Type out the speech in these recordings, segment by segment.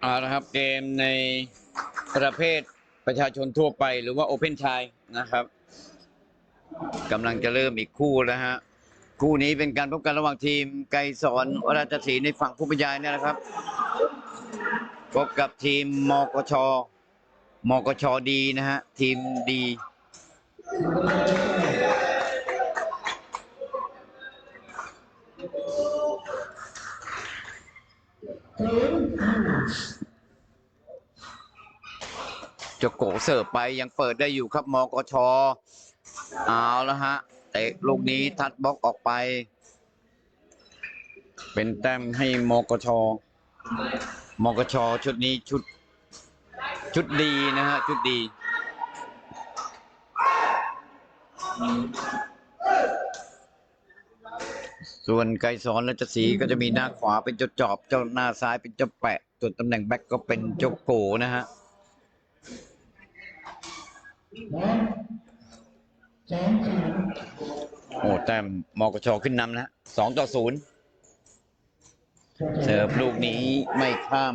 เอาละครับเกมในประเภทประชาชนทั่วไปหรือว่าโอเพนชายนะครับกำลังจะเริ่มอีกคู่แล้วฮะ คู่นี้เป็นการพบกันระหว่างทีม ไกรสอนวราชศรีในฝั่งผู้บรรยายเนี่ยนะครับ พบกับทีมมกชมกชดีนะฮะ ทีมดี จะโกเสิร์ฟไปยังเปิดได้อยู่ครับมกชเอาแล้วฮะเตะลูกนี้ทัดบล็อกออกไป เป็นแต้มให้มกชมกชชุดนี้ชุด ชุดดีนะฮะ ชุดดี ส่วนไกรสอนและจะสีก็จะมีหน้าขวาเป็นเจ้าจอบ เจ้าหน้าซ้ายเป็นเจ้าแปะ ส่วนตำแหน่งแบ็กก็เป็นเจ้าโกนะฮะโอ้แต้มมกชขึ้นนำนะสองต่อศูนย์เสิร์ฟลูกนี้ไม่ข้าม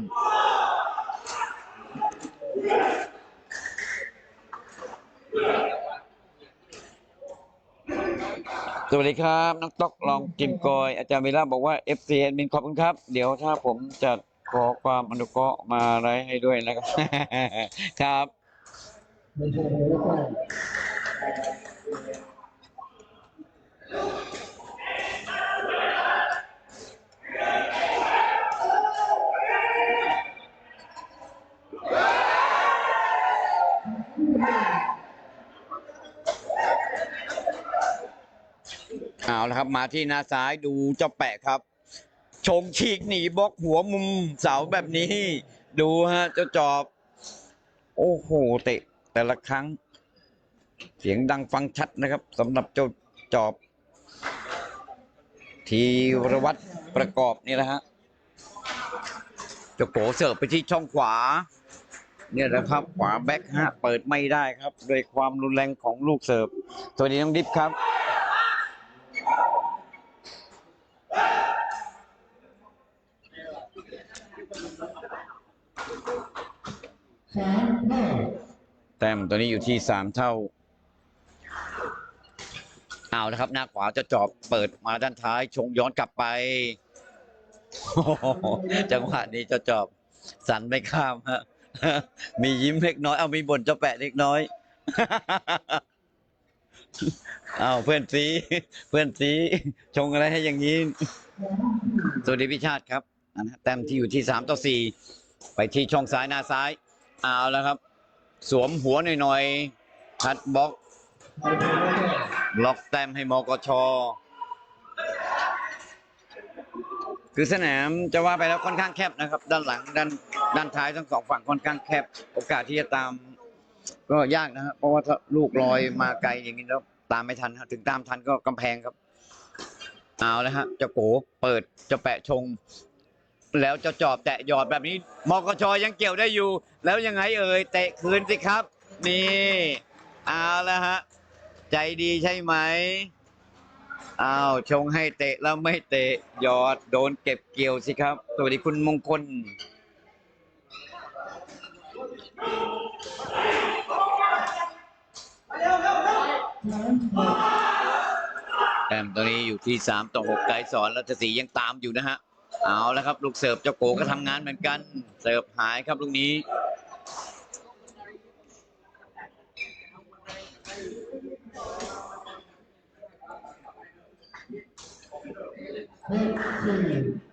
สวัสดีครับน้องต๊อกลองกิมกอย อาจารย์วีระบอกว่า FC แอดมินขอบคุณครับ เดี๋ยวถ้าผมจะขอความอนุเคราะห์มาอะไรให้ด้วยนะครับ ครับ เอาละครับมาที่หน้าซ้ายดูเจ้าแปะครับ ชงฉีกหนีบล็อกหัวมุมเสาแบบนี้ ดูฮะ เจ้าจอบ โอ้โหเตะ แต่ละครั้ง เสียงดังฟังชัดนะครับสำหรับเจ้าจอบ ทีรวัตรประกอบนี่แหละฮะเจ้าโกเสิร์ฟไปที่ช่องขวา เนี่ยนะครับ ขวาแบ็คฮะ เปิดไม่ได้ครับ ด้วยความรุนแรงของลูกเสิร์ฟสวัสดีน้องดิฟครับ แต้มตัวนี้อยู่ที่สามเท่า เอาละครับ หน้าขวาจะจอบเปิดมาด้านท้าย ชงย้อนกลับไปจังหวะนี้จะจอบสันไม่ข้ามฮะมียิ้มเล็กน้อย เอามีบ่นจ้าแปะเล็กน้อยเอาเพื่อนซีเพื่อนซีชงอะไรให้อย่างนี้สวัสดีพี่ชาติครับแต้มที่อยู่ที่สามต่อสี่ไปที่ช่องซ้ายหน้าซ้าย เอาแล้วครับ สวมหัวหน่อยๆพัดบล็อก ล็อกแต้มให้มกช คือสนามจะว่าไปแล้วค่อนข้างแคบนะครับ ด้านหลังด้านด้านท้ายทั้งสองฝั่งค่อนข้างแคบ โอกาสที่จะตาม ก็ยากนะครับเพราะว่าถ้าลูกลอยมาไกลอย่างนี้แล้วตามไม่ทันถึงตามทันก็กำแพงครับ เอาแล้วฮะเจะโกเปิดเจะแปะชง แล้วจะจอบแตะหยอดแบบนี้มกชยังเกี่ยวได้อยู่ แล้วยังไงเอ่ยเตะคืนสิครับ นี่เอาแล้วฮะ ใจดีใช่ไหมอ้าวชงให้เตะแล้วไม่เตะหยอดโดนเก็บเกี่ยวสิครับ สวัสดีคุณมงคลแต้มตัวนี้อยู่ที่สามต่อหกไกรสอนรัชศรียังตามอยู่นะฮะ เอาแล้วครับ ลูกเสิร์ฟเจ้าโกก็ทำงานเหมือนกัน เสิร์ฟหายครับลูกนี้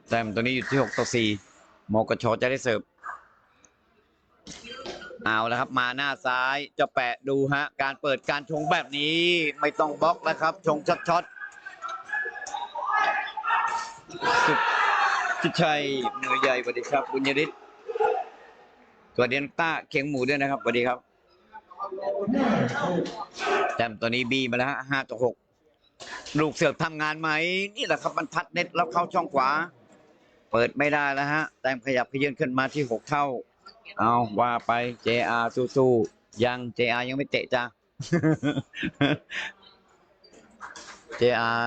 แต้มตัวนี้อยู่ที่หกต่อสี่มกชจะได้เสิร์ฟ เอาแล้วครับมาหน้าซ้ายจะแปะดูฮะ การเปิดการชงแบบนี้ไม่ต้องบล็อกแล้วครับ ชงช็อตช็อตสุด ชิดชัยมือใหญ่สวัสดีครับบุญยริศสวัสดีน้องต้าเคียงหมูด้วยนะครับสวัสดีครับแต้มตัวนี้บีมาแล้วฮะห้าต่อหกลูกเสือกทำงานไหม นี่แหละครับมันทัดเน็ตแล้วเข้าช่องขวา เปิดไม่ได้แล้วฮะ แต้มขยับขยื่นขึ้นมาที่หกเท่า เอาว่าไป JR สู้ๆยัง JR ยังไม่เตะจ้า JR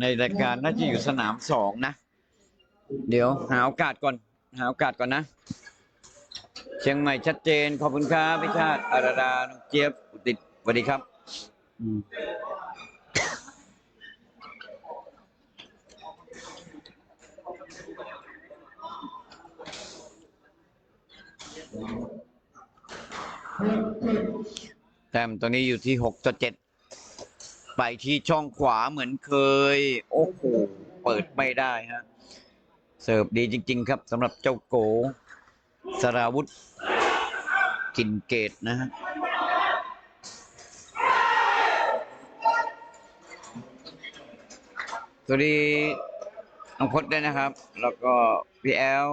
ในรายการน่าจะอยู่สนามสองนะ เดี๋ยวหาโอกาสก่อน หาโอกาสก่อนนะ เชียงใหม่ชัดเจน ขอบคุณครับพิชาติอาราดาน้องเจี๊ยบอุติดสวัสดีครับแต้มตัวนี้อยู่ที่หกต่อเจ็ดไปที่ช่องขวาเหมือนเคย โอ้โห เปิดไม่ได้ฮะ เสิร์ฟดีจริง ๆ ครับสำหรับเจ้าโกสราวุธกินเกตนะฮะสวัสดีน้องพจน์ด้วยนะครับ แล้วก็พี่แอล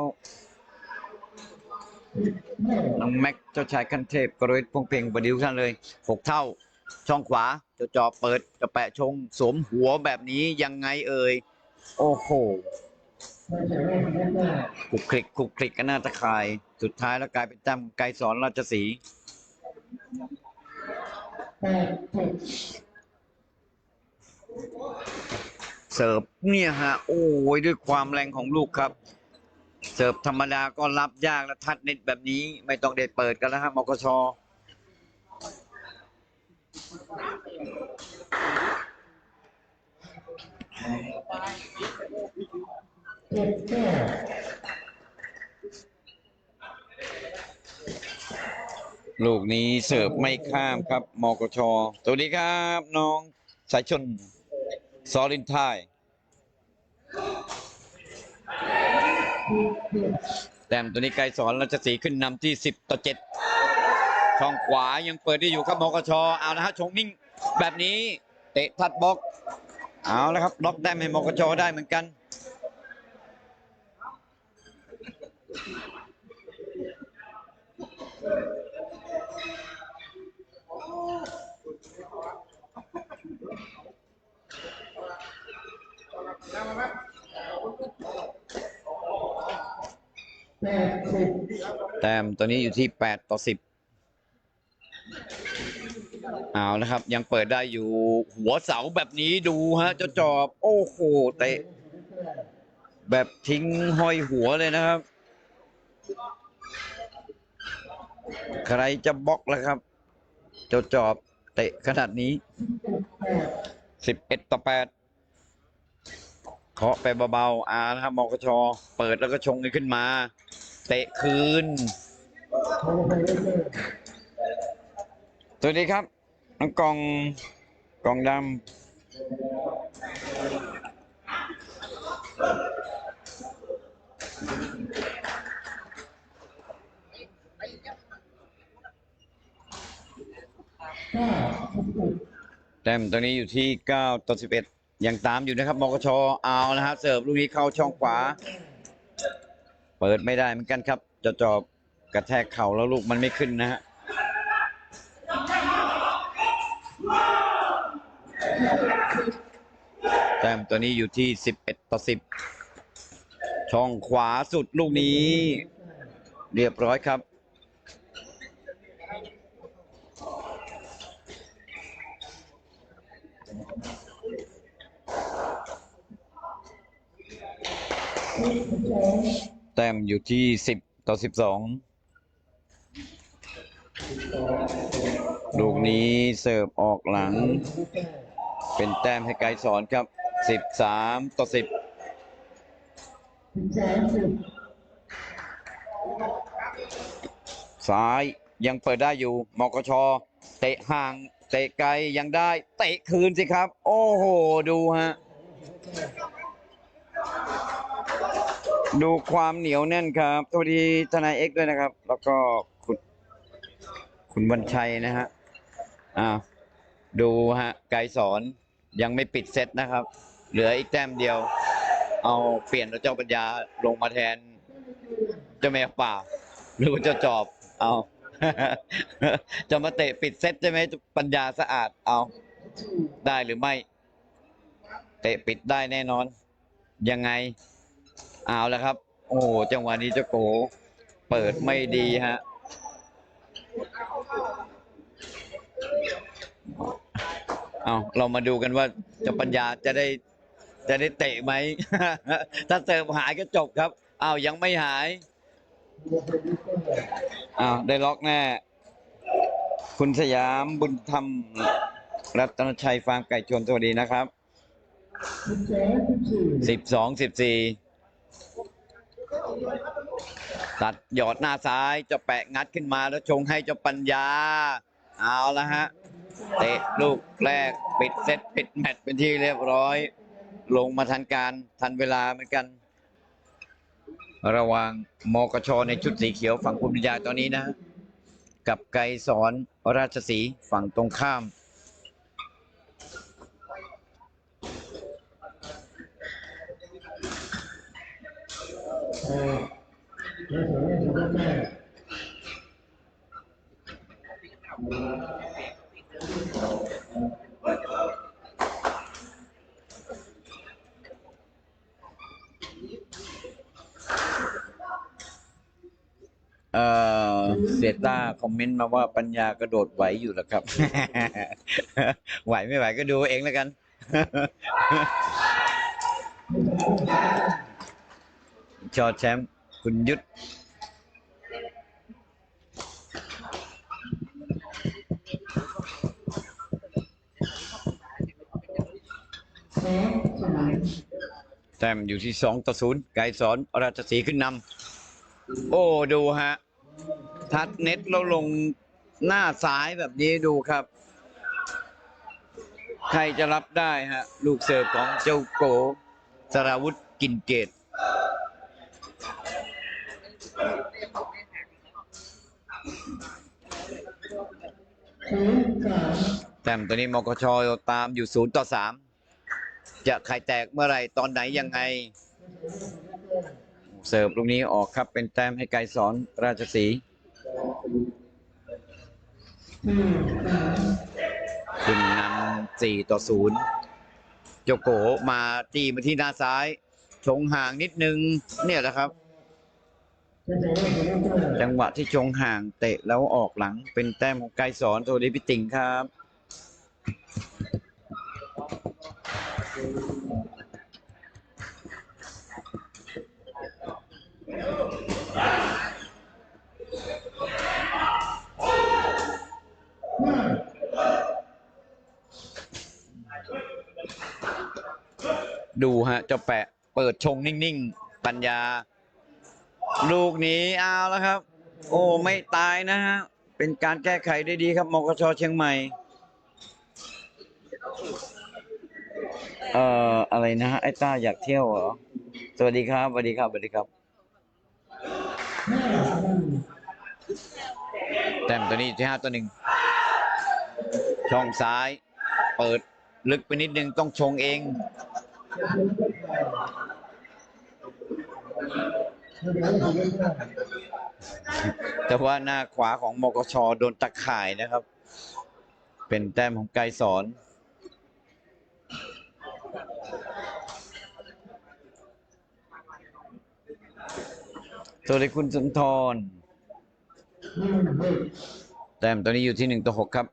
น้องแม็กเจ้าชายขั้นเทพกรวิทพงเพลงบดีทุกท่านเลยหกเท่า ช่องขวาจะจอเปิดจะแปะชงสวมหัวแบบนี้ยังไงเอ่ย โอ้โห คุกคลิกคุกคลิกกันหน้าตะข่าย สุดท้ายแล้วกลายเป็นแต้มไกรสอนราชสีห์เสิร์ฟเนี่ยฮะ โอ้ยด้วยความแรงของลูกครับ เสิร์ฟธรรมดาก็รับยากแล้วทัดเน็ตแบบนี้ ไม่ต้องเด็ดเปิดกันแล้วฮะมกช ลูกนี้เสิร์ฟไม่ข้ามครับ มกช สวัสดีครับ น้องสายชนซอลินไทยแต้มตัวนี้ไกลสอนราชสีขึ้นนำที่10ต่อ7ช่องขวายังเปิดได้อยู่ครับมกช เอาละฮะชงนิ่งแบบนี้ เตะทัดบล็อก เอาละครับล็อกแต้มให้มกชได้เหมือนกัน แต้มตัวนี้อยู่ที่8ต่อ10เอาละครับ ยังเปิดได้อยู่หัวเสาแบบนี้ดูฮะเจ้าจอบ โอ้โหเตะแบบทิ้งห้อยหัวเลยนะครับ ใครจะบล็อกแล้วครับ เจ้าจอบเตะขนาดนี้11ต่อ8เคาะไปเบาๆอานะครับมกชเปิดแล้วก็ชงขึ้นมา เตะคืน สวัสดีครับน้องกองกองดำแต้มตัวนี้อยู่ที่ 9 ต่อ 11 ยังตามอยู่นะครับมกชเอานะฮะเสิร์ฟลูกนี้เข้าช่องขวา เปิดไม่ได้เหมือนกันครับจะจอบกระแทกเข่าแล้วลูกมันไม่ขึ้นนะฮะแต้มตัวนี้อยู่ที่ 11 ต่อ 10 ช่องขวาสุดลูกนี้ เรียบร้อยครับ แต้มอยู่ที่10ต่อ12ลูกนี้เสิร์ฟออกหลัง เป็นแต้มให้ไกรสอนครับ13ต่อ10ซ้ายยังเปิดได้อยู่ มกช เตะห่าง เตะไกลยังได้ เตะคืนสิครับ โอ้โห ดูฮะ ดูความเหนียวแน่นครับสวัสดีทนายเอ็กด้วยนะครับ แล้วก็คุณคุณวันชัยนะฮะอ้าวดูฮะไกสอนยังไม่ปิดเซตนะครับ เหลืออีกแต้มเดียว เอาเปลี่ยนเจ้าปัญญาลงมาแทน เจ้าแมวป่า หรือว่าเจ้าจอบเอาจะมาเตะปิดเซตใช่ไหมปัญญาสะอาดเอาได้หรือไม่ เตะปิดได้แน่นอน ยังไง เอาแล้วครับ โอ้จังหวะนี้เจ้าโก เปิดไม่ดีฮะเอาเรามาดูกันว่าเจ้าปัญญาจะได้ จะได้เตะไหม ถ้าเสิร์ฟหายก็จบครับอ้าวยังไม่หายอ้าวได้ล็อกแน่ คุณสยามบุญธรรม รัตนชัยฟาร์มไก่ชนสวัสดีนะครับสิบสองสิบสี่ ตัดหยอดหน้าซ้ายเจะแปะงัดขึ้นมาแล้วชงให้เจ้าปัญญา เอาละฮะ เตะลูกแรกปิดเซตปิดแมตช์เป็นที่เรียบร้อย ลงมาทันการทันเวลาเหมือนกัน ระหว่างมกชในชุดสีเขียวฝั่งคุณปัญญาตอนนี้นะ กับไกรสอนราชสีฝั่งตรงข้าม เอ่อเสียต้าคอมเมนต์มาว่าปัญญากระโดดไหวอยู่แล้วครับ ไหวไม่ไหวก็ดูเองแล้วกัน จอแชมป์คุณยุทธแต้มอยู่ที่สองต่อศูนย์ไกรสอนราชสีขึ้นนำโอ้ดูฮะ ทัดเน็ตแล้วลงหน้าซ้ายแบบนี้ดูครับ ใครจะรับได้ฮะ ลูกเสิร์ฟของเจ้าโกสราวุธกินเกต แต้มตัวนี้มกชตามอยู่ศูนย์ต่อสามจะใครแตกเมื่อไหร่ตอนไหนยังไง เสิร์ฟลูกนี้ออกครับเป็นแต้มให้ไกรสอนราชสีขึ้นนำสี่ต่อศูนย์โจโกมาตีมาที่หน้าซ้าย ชงห่างนิดนึง เนี่ยแหละครับ จังหวะที่ชงห่างเตะแล้วออกหลังเป็นแต้มของไกรสอนโทดีพิติงครับ ดูฮะเจ้าแปะเปิดชงนิ่ง ๆ ปัญญา ลูกนี้เอาแล้วครับ โอ้ไม่ตายนะฮะ เป็นการแก้ไขได้ดีครับมกชเชียงใหม่ เอ่ออะไรนะฮะไอ้ต้าอยากเที่ยวเหรอ สวัสดีครับสวัสดีครับสวัสดีครับ แต้มตัวนี้อยู่ที่ห้าตัวหนึ่งช่องซ้าย เปิดลึกไปนิดนึงต้องชงเอง แต่ว่าหน้าขวาของมกชโดนตะข่ายนะครับ เป็นแต้มของไกรสอนตัวเลขคุณสุนทร แต้มตัวนี้อยู่ที่หนึ่งต่อหกครับ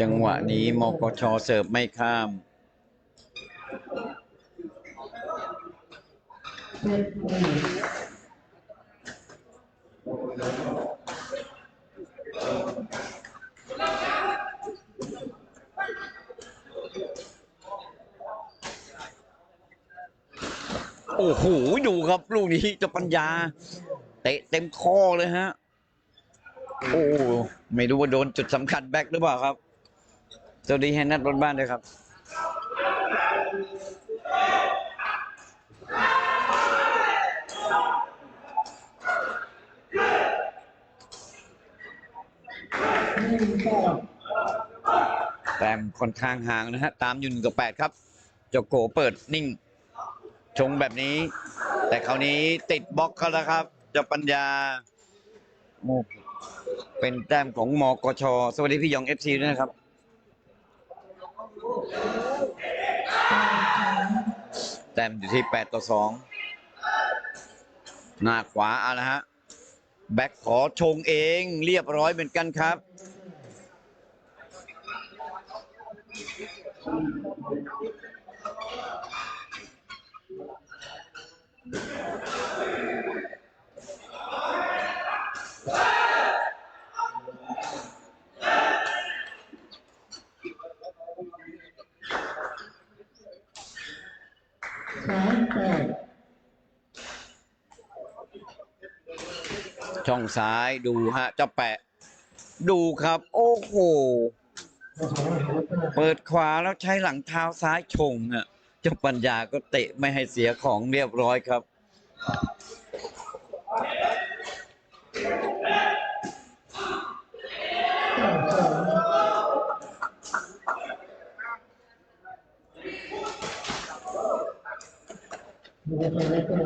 จังหวะนี้มกชเสิร์ฟไม่ข้าม โอ้โห ดูครับลูกนี้เจะปัญญา เตะเต็มข้อเลยฮะ โอ้ ไม่รู้ว่าโดนจุดสำคัญแบ็คหรือเปล่าครับสวัสดีแฮนนัทบนบ้านด้วยครับ แต้มค่อนข้างห่างนะฮะ ตามอยุนกับแปดครับจโกเปิดนิ่ง ชงแบบนี้ แต่คราวนี้ติดบล็อกเขาแล้วครับเจ้าปัญญาโอ้เป็นแต้มของมกช สวัสดีพี่ยองเอฟซีด้วยนะครับ แต้มอยู่ที่8ต่อ2หน้าขวาเอาละฮะ แบ็คขอชงเองเรียบร้อยเหมือนกันครับ สามแปด ช่องซ้ายดูฮะเจ้าแปะ ดูครับ โอ้โห เปิดขวาแล้วใช้หลังเท้าซ้ายชงอะเจ้าปัญญาก็เตะไม่ให้เสียของเรียบร้อยครับเก้าสองดูไปแล้วก็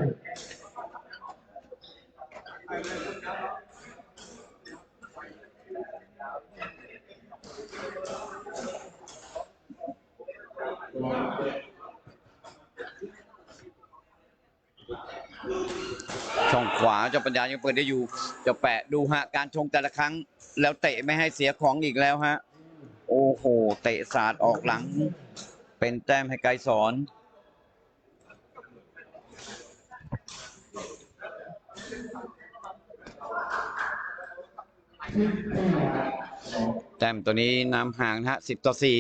ช่องขวาเจ้าปัญญายังเปิดได้อยู่จะแปะดูฮะการชงแต่ละครั้ง แล้วเตะไม่ให้เสียของอีกแล้วฮะ โอ้โห เตะสาดออกหลัง เป็นแต้มให้ไกรสอน แต้มตัวนี้นำห่างนะฮะสิบต่อสี่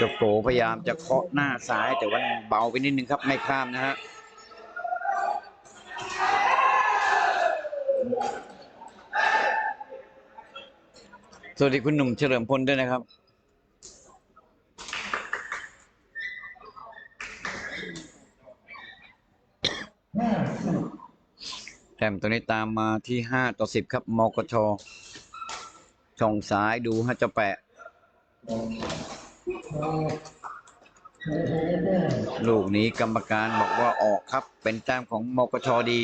จ้าโกพยายามจะเคาะหน้าซ้ายแต่ว่าเบาไปนิดนึงครับ ไม่ข้ามนะฮะ สวัสดีคุณหนุ่มเฉลิมพลด้วยนะครับ แต้มตัวนี้ตามมาที่ห้าต่อสิบครับมกชช่องซ้ายดูฮะเจะแปะ ลูกนี้กรรมการบอกว่าออกครับ เป็นแต้มของมกชดี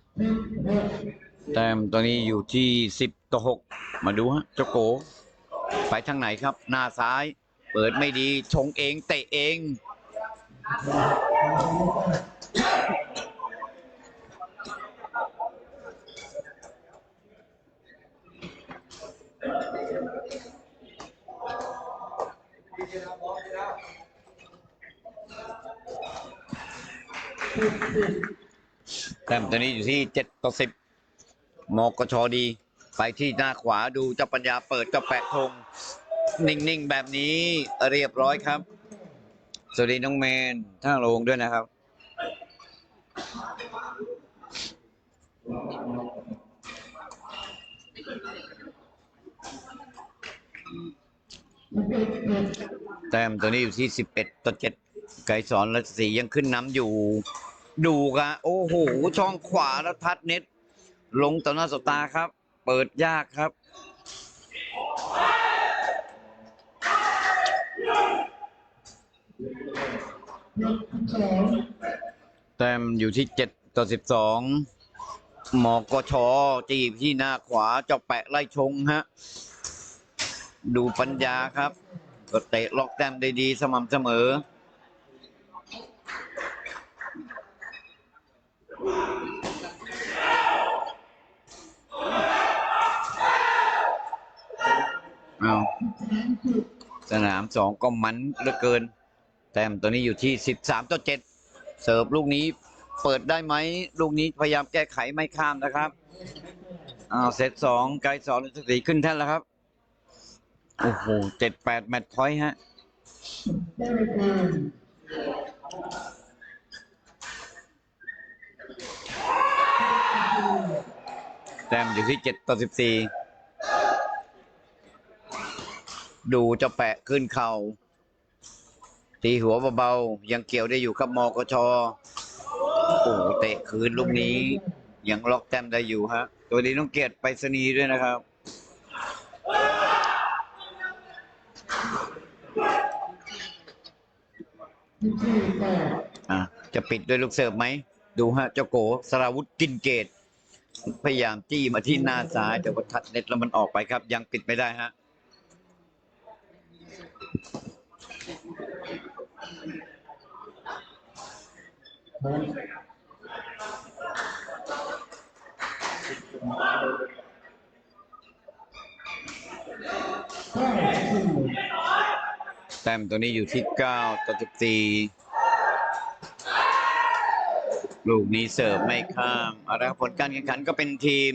สิบหก แต้มตัวนี้อยู่ที่สิบต่อหกมาดูฮะเจ้าโก ไปทางไหนครับ หน้าซ้าย เปิดไม่ดีชงเอง เตะเองสิบสิบ แต้มตัวนี้อยู่ที่เจ็ดต่อสิบมกชดี ไปที่หน้าขวาดูเจ้าปัญญาเปิดกับแปะธงนิ่งๆ แบบนี้เรียบร้อยครับ สวัสดีน้องเมนท่าโรงด้วยนะครับ แต้มตัวนี้อยู่ที่สิบเอ็ดต่อเจ็ดไกรสอนและสียังขึ้นน้ำอยู่ ดูกะโอ้โหช่องขวาแล้วทัดเน็ต ลงต่อหน้าสตาครับ เปิดยากครับ แต้มอยู่ที่เจ็ดต่อสิบสองหมอกชอจีบที่หน้าขวาเจ้าแปะไล่ชงฮะ ดูปัญญาครับ ก็เตะล็อกแต้มได้ดีสม่ำเสมอ เอาสนามสองก็มันเหลือเกิน แต้มตัวนี้อยู่ที่สิบสามต่อเจ็ดเสิร์ฟลูกนี้เปิดได้ไหมลูกนี้พยายามแก้ไขไม่ข้ามนะครับอ้าวเซตสองไกลสองสตรีขึ้นแท่นแล้วครับโอ้โหเจ็ดแปดแมตช์พอยต์ฮะ ได้เกิน แต้มอยู่ที่เจ็ดต่อสิบสี่ดูเจะแปะขึ้นเข่าตีหัวเบาๆ ยังเกี่ยวได้อยู่ครับมกชโอ้เตะคืนลูกนี้ ยังล็อกแต้มได้อยู่ฮะ ตัวนี้ต้องเกียรติไปรษณีด้วยนะครับ อะ จะปิดด้วยลูกเสิร์ฟไหม ดูฮะ เจ้าโกสราวุธกินเกต พยายามจี้มาที่หน้าซ้ายแต่ว่าทัดเน็ตแล้วมันออกไปครับ ยังปิดไม่ได้ฮะแต้มตัวนี้อยู่ที่เก้าต่อสิบสี่ ลูกนี้เสิร์ฟไม่ข้ามเอาละครับผลการแข่งขันก็เป็นทีม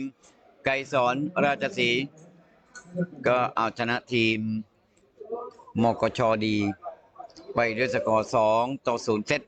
ไกรสอนราชสี ก็เอาชนะทีมมกชดี ไปด้วยสกอร์2ต่อ0เซต